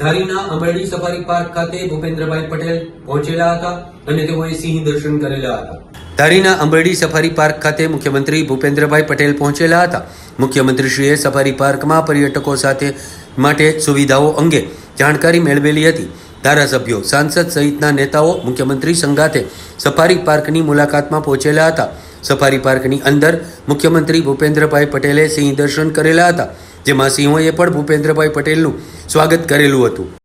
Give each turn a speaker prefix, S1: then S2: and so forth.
S1: ધારીના અમરડી safari park ખાતે ભૂપેન્દ્રભાઈ પટેલ પહોંચેલા હતા અને તેઓએ સિંહ દર્શન કરેલા હતા. ધારીના અંબરડી સફારી પાર્ક ખાતે મુખ્યમંત્રી ભૂપેન્દ્રભાઈ પટેલ પહોંચેલા હતા. મુખ્યમંત્રીશ્રીએ સફારી પાર્કમાં પર્યટકો સાથે માટે સુવિધાઓ અંગે જાણકારી મેળવેલી હતી. ધારાસભ્યો, સાંસદ સહિતના નેતાઓ મુખ્યમંત્રી સંગાથે સફારી પાર્કની મુલાકાતમાં પહોંચેલા હતા. સફારી પાર્કની અંદર મુખ્યમંત્રી ભૂપેન્દ્રભાઈ પટેલે સિંહ દર્શન કરેલા હતા. જેમાં સિંહોએ પણ ભૂપેન્દ્રભાઈ પટેલનું સ્વાગત કરેલું હતું.